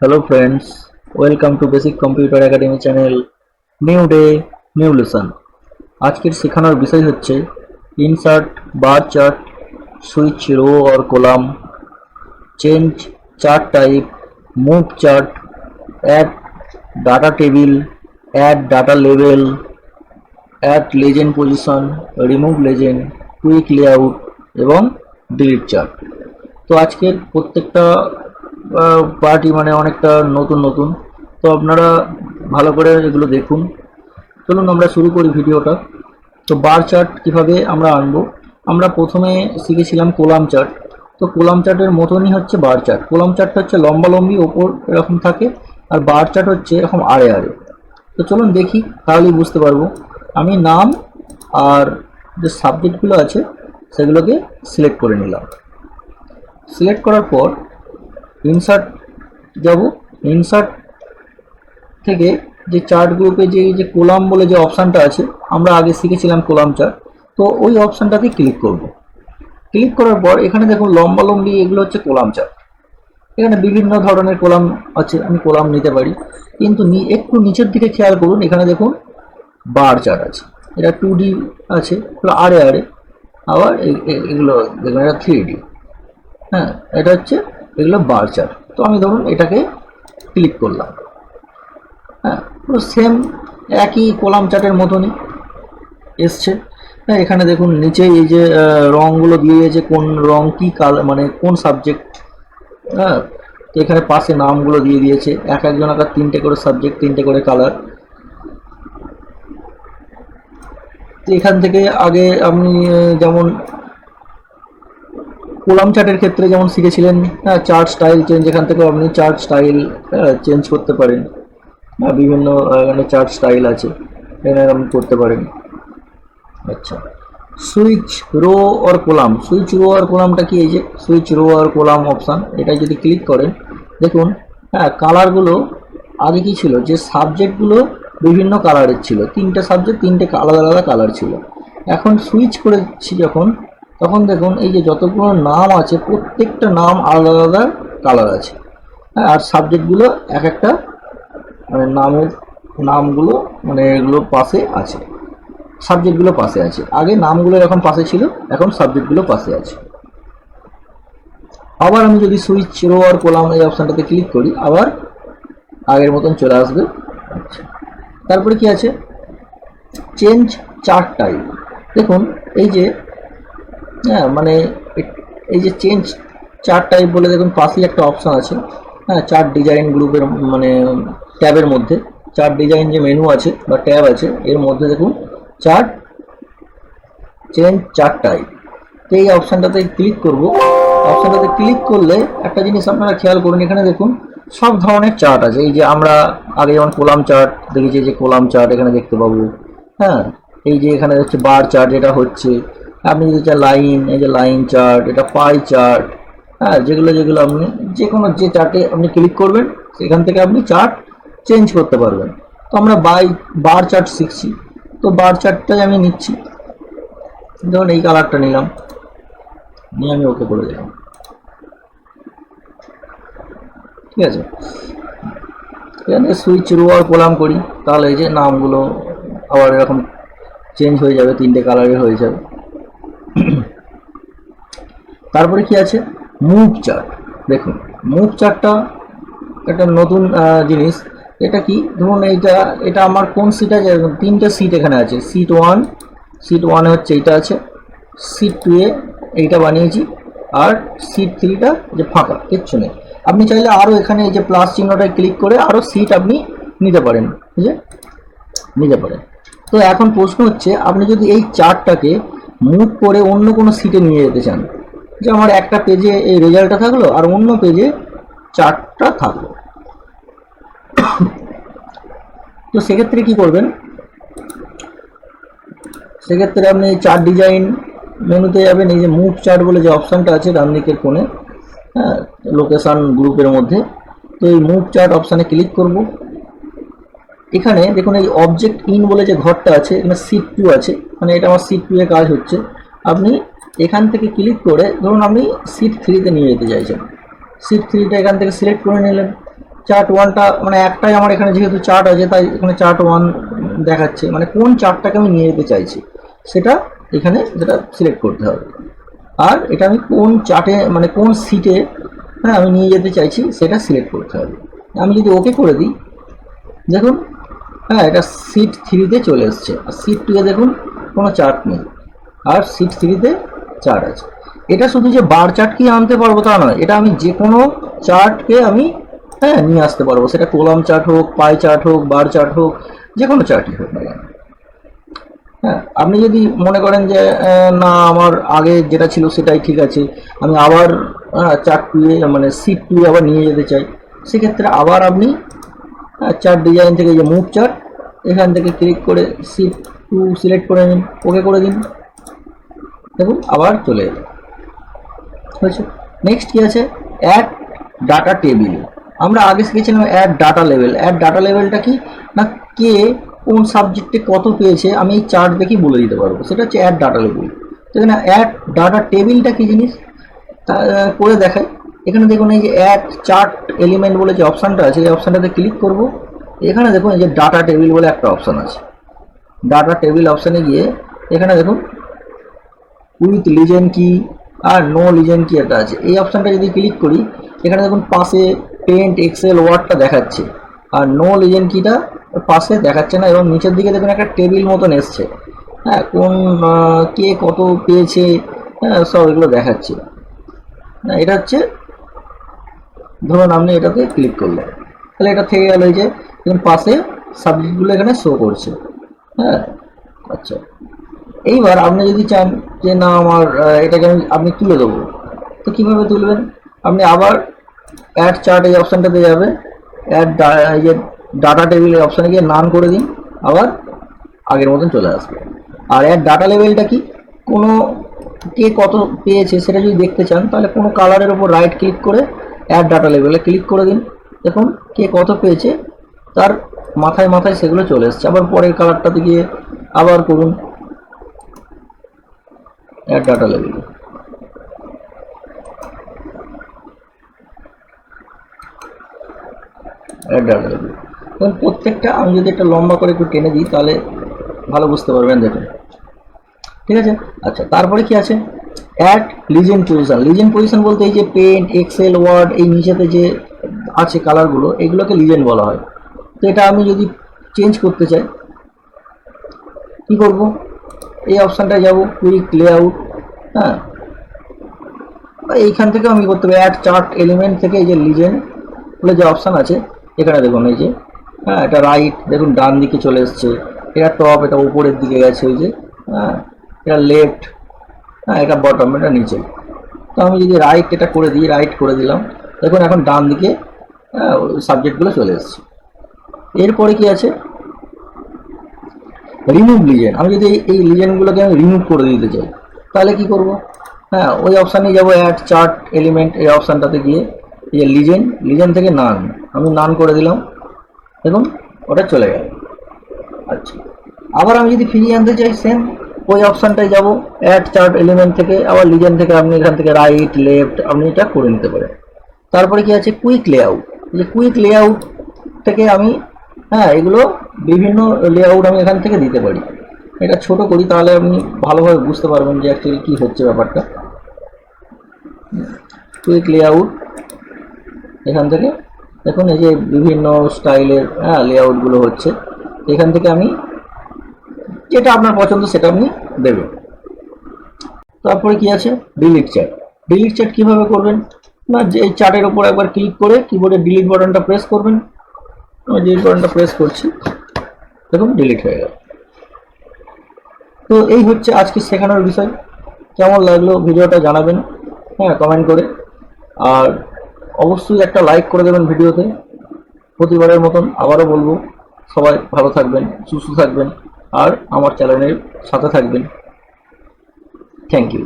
Hello friends, welcome to Basic Computer Academy channel. New day, new lesson. আজকের শেখানোর বিষয় হচ্ছে insert bar chart switch row or column change chart type move chart add data table add data level add legend position remove legend quick layout এবং delete chart তো আজকের প্রত্যেকটা party মানে অনেকটা নতুন নতুন। তো আপনারা ভালো করে এগুলো দেখুন। চলুন আমরা শুরু করি ভিডিওটা। তো বার চার্ট কীভাবে আমরা আনব? আমরা প্রথমে শিখেছিলাম কোলাম চার্ট তো কোলাম চার্টের মতনই হচ্ছে বার চার্ট কোলাম চার্টটা হচ্ছে লম্বা লম্বি ওপর এরকম থাকে। আর বার চার্ট হচ্ছে এরকম আড়ে আড়ে। তো চলুন দেখি, তাহলেই বুঝতে পারব। আমি নাম আর যে সাবজেক্টগুলো আছে, সেগুলোকে সিলেক্ট করে নিলাম। সিলেক্ট করার পর ইনসার্ট যাব। ইনসার্ট থেকে যে চার্ট গ্রুপে যে যে কোলাম বলে যে অপশানটা আছে, আমরা আগে শিখেছিলাম কোলাম চার্ট তো ওই অপশানটাতে ক্লিক করব। ক্লিক করার পর এখানে দেখুন লম্বা লম্বি এগুলো হচ্ছে কোলাম চার্ট এখানে বিভিন্ন ধরনের কোলাম আছে, আমি কোলাম নিতে পারি। কিন্তু একটু নিচের দিকে খেয়াল করুন, এখানে দেখুন বার চার্ট আছে। এটা টু ডি আছে আড়ে আড়ে আবার এগুলো দেখুন, এটা থ্রি ডি হ্যাঁ এটা হচ্ছে এগুলো বার চার্ট তো আমি ধরুন এটাকে ক্লিক করলাম। হ্যাঁ সেম একই কলাম চার্টের মতনই এসছে। হ্যাঁ এখানে দেখুন নিচে এই যে রঙগুলো দিয়ে দিয়েছে কোন রং কি কালার মানে কোন সাবজেক্ট হ্যাঁ তো এখানে পাশে নামগুলো দিয়ে দিয়েছে। এক একজন আকার তিনটে করে সাবজেক্ট তিনটে করে কালার তো এখান থেকে আগে আপনি যেমন কোলাম চার্টের ক্ষেত্রে যেমন শিখেছিলেন হ্যাঁ চার্ট স্টাইল চেঞ্জ এখান থেকে আপনি চার্ট স্টাইল চেঞ্জ করতে পারেন। হ্যাঁ বিভিন্ন এখানে চার্ট স্টাইল আছে, এখানে আপনি করতে পারেন। আচ্ছা। সুইচ রো আর কোলাম, সুইচ রো আর কোলামটা কি এই যে? সুইচ রো আর কোলাম অপশান এটা যদি ক্লিক করেন, দেখুন হ্যাঁ কালারগুলো আগে কি ছিল? যে সাবজেক্টগুলো বিভিন্ন কালারের ছিল, তিনটে সাবজেক্ট তিনটে আলাদা আলাদা কালার ছিল। এখন সুইচ করেছি যখন তখন দেখুন, এই যে যতগুলো নাম আছে, প্রত্যেকটা নাম আলাদা আলাদা কালার আছে। হ্যাঁ আর সাবজেক্টগুলো এক একটা মানে নামের নামগুলো মানে এগুলো পাশে আছে। সাবজেক্টগুলো পাশে আছে। আগে নামগুলো এখন পাশে ছিল, এখন সাবজেক্টগুলো পাশে আছে। আবার আমি যদি সুইচ রো আর কোলাম এই অপশানটাতে ক্লিক করি, আবার আগের মতন চলে আসবে। আচ্ছা। তারপরে কি আছে? চেঞ্জ চার্ট টাইপ দেখুন, এই যে হ্যাঁ মানে এই যে চেঞ্জ চার টাইপ বলে দেখুন, পাশেই একটা অপশান আছে। হ্যাঁ চার ডিজাইন গ্রুপের মানে ট্যাবের মধ্যে। চার ডিজাইন যে মেনু আছে বা ট্যাব আছে, এর মধ্যে দেখুন চার্ট চেঞ্জ চার্ট টাইপ তো এই অপশানটাতে ক্লিক করব। অপশানটাতে ক্লিক করলে একটা জিনিস আপনারা খেয়াল করুন, এখানে দেখুন, সব ধরনের চার্ট আছে। এই যে আমরা আগে যেমন কোলাম চার্ট দেখেছি যে কোলাম চার্ট এখানে দেখতে পাবো। হ্যাঁ এই যে এখানে হচ্ছে বার চার্ট যেটা হচ্ছে আপনি যদি চান লাইন এই যে লাইন চার্ট এটা পাই চার্ট হ্যাঁ যেগুলো যেগুলো আপনি যে কোনো যে চার্টে আপনি ক্লিক করবেন, সেখান থেকে আপনি চার্ট চেঞ্জ করতে পারবেন। তো আমরা বাই বার চার্ট শিখছি। তো বার চার্টটাই আমি নিচ্ছি। ধরুন এই কালারটা নিলাম। নিয়ে আমি ওকে করে দিলাম। ঠিক আছে? এখানে সুইচ রো আর কোলাম করি। তাহলে এই যে নামগুলো আবার এরকম চেঞ্জ হয়ে যাবে, তিনটে কালারের হয়ে যাবে। তারপরে কি আছে? Move chart. দেখুন, মুভ চার্টটা একটা নতুন জিনিস। এটা কি? ধরুন এইটা, এটা আমার কোন সিট আছে? তিনটে সিট এখানে আছে। সিট ওয়ান সিট ওয়ানে হচ্ছে এইটা আছে। সিট টু এ এইটা বানিয়েছি। আর সিট থ্রিটা যে ফাঁকা, কিচ্ছু নেই। আপনি চাইলে আরও এখানে এই যে প্লাস চিহ্নটায় ক্লিক করে আরও সিট আপনি নিতে পারেন ঠিক আছে নিতে পারেন। তো এখন প্রশ্ন হচ্ছে, আপনি যদি এই চার্টটাকে মুভ করে অন্য কোনো সিটে নিয়ে যেতে চান। যে আমার একটা পেজে এই রেজাল্টটা থাকল আর অন্য পেজে চার্টটা থাকল। তো সেক্ষেত্রে কি করবেন? সেক্ষেত্রে আপনি চার ডিজাইন মেনুতে যাবেন, এই যে মুভ চার্ট বলে যে অপশানটা আছে ডান দিকের কোণে হ্যাঁ লোকেশান গ্রুপের মধ্যে। তো এই মুভ চার্ট অপশানে ক্লিক করব। এখানে দেখুন এই অবজেক্ট ইন বলে যে ঘরটা আছে, এখানে সিট টু আছে মানে এটা আমার সিট টু এ কাজ হচ্ছে। আপনি এখান থেকে ক্লিক করে, ধরুন আপনি সিট থ্রিতে নিয়ে যেতে চাইছেন। সিট থ্রিটা এখান থেকে সিলেক্ট করে নিলেন। চার্ট ওয়ানটা মানে একটাই আমার এখানে যেহেতু চার্ট আছে, তাই এখানে চার্ট ওয়ান দেখাচ্ছে। মানে কোন চার্টটাকে আমি নিয়ে যেতে চাইছি? সেটা এখানে যেটা সিলেক্ট করতে হবে। আর এটা আমি কোন চার্টে মানে কোন সিটে হ্যাঁ আমি নিয়ে যেতে চাইছি, সেটা সিলেক্ট করতে হবে। আমি যদি ওকে করে দিই, দেখুন হ্যাঁ এটা সিট থ্রিতে চলে এসছে। আর সিট টুয়ে দেখুন, কোনো চার্ট নেই। আর সিট থ্রিতে চার্ট আছে। এটা শুধু যে বার চার্টকেই আনতে পারব তা নয়, এটা আমি যে কোনো চার্টকে আমি হ্যাঁ নিয়ে আসতে পারব। সেটা কলাম চার্ট হোক পাই চার্ট হোক বার চার্ট হোক যে কোনো চার্টই হোক না হ্যাঁ আপনি যদি মনে করেন যে না, আমার আগে যেটা ছিল সেটাই ঠিক আছে, আমি আবার চার্ট টুয়ে মানে সিট টুয়ে আবার নিয়ে যেতে চাই, সেক্ষেত্রে আবার আপনি চার্ট ডিজাইন থেকে যে মুভ চার্ট এখান থেকে ক্লিক করে সিট টু সিলেক্ট করে নিন ওকে করে দিন। দেখুন, আবার চলে এলো। হয়েছে? নেক্সট কি আছে? অ্যাড ডাটা টেবিল আমরা আগে শিখেছিলাম অ্যাড ডাটা লেভেল অ্যাড ডাটা লেভেলটা কি? না, কে কোন সাবজেক্টে কত পেয়েছে? আমি এই চার্ট দেখেই বলে দিতে পারব। সেটা হচ্ছে অ্যাড ডাটা লেভেল তো এখানে অ্যাড ডাটা টেবিলটা কি জিনিস? করে দেখাই। এখানে দেখুন এই যে অ্যাড চার্ট এলিমেন্ট বলে যে অপশানটা আছে, এই অপশানটাতে ক্লিক করব। এখানে দেখুন এই যে ডাটা টেবিল বলে একটা অপশান আছে। ডাটা টেবিল অপশানে গিয়ে এখানে দেখুন উইথ লিজেন কি আর নো লিজেন কি একটা আছে। এই অপশানটা যদি ক্লিক করি, এখানে দেখুন পাশে পেন্ট এক্সেল ওয়ার্ডটা দেখাচ্ছে। আর নো লিজেন কিটা পাশে দেখাচ্ছে না এবং নিচের দিকে দেখুন একটা টেবিল মতন এসছে। হ্যাঁ কোন কে কত পেয়েছে হ্যাঁ সব এগুলো দেখাচ্ছে। না এটা হচ্ছে ধরুন আপনি এটাতে ক্লিক করলেন। তাহলে এটা থেকে গেল এই যে পাশে সাবজেক্টগুলো এখানে শো করছে। হ্যাঁ? আচ্ছা। এইবার আপনি যদি চান যে না আমার এটাকে আমি, আপনি তুলে দেবো। তো কীভাবে তুলবেন? আপনি আবার অ্যাড চার্ট এই অপশানটাতে যাবে। অ্যাড এই যে ডাটা টেবিলের অপশানে গিয়ে নান করে দিন। আবার আগের মতন চলে আসবে। আর অ্যাড ডাটা লেভেলটা কি? কোনো কে কত পেয়েছে সেটা যদি দেখতে চান, তাহলে কোনো কালারের ওপর রাইট ক্লিক করে অ্যাড ডাটা লেভেলে ক্লিক করে দিন। দেখুন কে কত পেয়েছে, তার মাথায় মাথায় সেগুলো চলে এসছে। আবার পরের কালারটাতে গিয়ে আবার করুন অ্যাড ডাটা লেভেল অ্যাড ডাটা লেভেল এবং প্রত্যেকটা আমি যদি একটা লম্বা করে একটু টেনে দিই, তাহলে ভালো বুঝতে পারবেন দেখুন। ঠিক আছে? আচ্ছা তারপরে কি আছে? Add legend position legend position বলতে এই যে পেন্ট এক্সেল ওয়ার্ড এই নিচেতে যে আছে কালারগুলো এগুলোকে লিজেন্ড বলা হয়। তো এটা আমি যদি চেঞ্জ করতে চাই, কি করব? এই অপশানটায় যাব কুইক লেআউট হ্যাঁ? এইখান থেকে আমি করতে পারি। অ্যাড চার্ট এলিমেন্ট থেকে এই যে লিজেন্ড বলে যে অপশান আছে, এখানে দেখুন এই যে হ্যাঁ এটা রাইট দেখুন ডান দিকে চলে এসছে। এটা টপ এটা উপরের দিকে গেছে ওই যে হ্যাঁ? এটা লেফট হ্যাঁ এটা বটম এটা নিচে। তো আমি যদি রাইট এটা করে দিই রাইট করে দিলাম। দেখুন, এখন ডান দিকে হ্যাঁ সাবজেক্টগুলো চলে এসছে। এরপরে কি আছে? রিমুভ লিজেন আমি যদি এই- লিজেনগুলোকে আমি রিমুভ করে দিতে চাই, তাহলে কি করব? হ্যাঁ ওই অপশানে যাব অ্যাড চার্ট এলিমেন্ট এই অপশানটাতে গিয়ে, এই যে লিজেন লিজেন্ড থেকে নান আমি নান করে দিলাম। দেখুন, ওটা চলে গেল। আচ্ছা। আবার আমি যদি ফিরিয়ে আনতে চাই সেম ওই অপশানটায় যাব। অ্যাড চার্ট এলিমেন্ট থেকে, আবার লিজেন থেকে আপনি এখান থেকে রাইট লেফট আপনি এটা করে নিতে পারেন। তারপরে কি আছে? কুইক লেআউট যে কুইক লেআউট থেকে আমি হ্যাঁ এগুলো বিভিন্ন লেআউট আমি এখান থেকে দিতে পারি। এটা ছোট করি, তাহলে আপনি ভালোভাবে বুঝতে পারবেন যে অ্যাকচুয়ালি কী হচ্ছে ব্যাপারটা। কুইক লেআউট এখান থেকে, দেখুন, এই যে বিভিন্ন স্টাইলের হ্যাঁ লেআউটগুলো হচ্ছে। এখান থেকে আমি, যেটা আপনার পছন্দ সেটা আপনি দেবেন তারপরে কি আছে? ডিলিট চ্যাট ডিলিট চ্যাট কীভাবে করবেন? না যে এই চার্টের উপর একবার ক্লিক করে কিবোর্ডে ডিলিট বাটনটা প্রেস করবেন। আমি ডিলিট বাটনটা প্রেস করছি। দেখুন ডিলিট হয়ে গেল। তো এই হচ্ছে আজকে শেখানোর বিষয়। কেমন লাগল ভিডিওটা জানাবেন হ্যাঁ কমেন্ট করে। আর অবশ্যই একটা লাইক করে দেবেন ভিডিওতে। প্রতিবারের মতন আবারও বলব সবাই ভালো থাকবেন সুস্থ থাকবেন। আর আমার চ্যানেলের সাথে থাকবেন। Thank you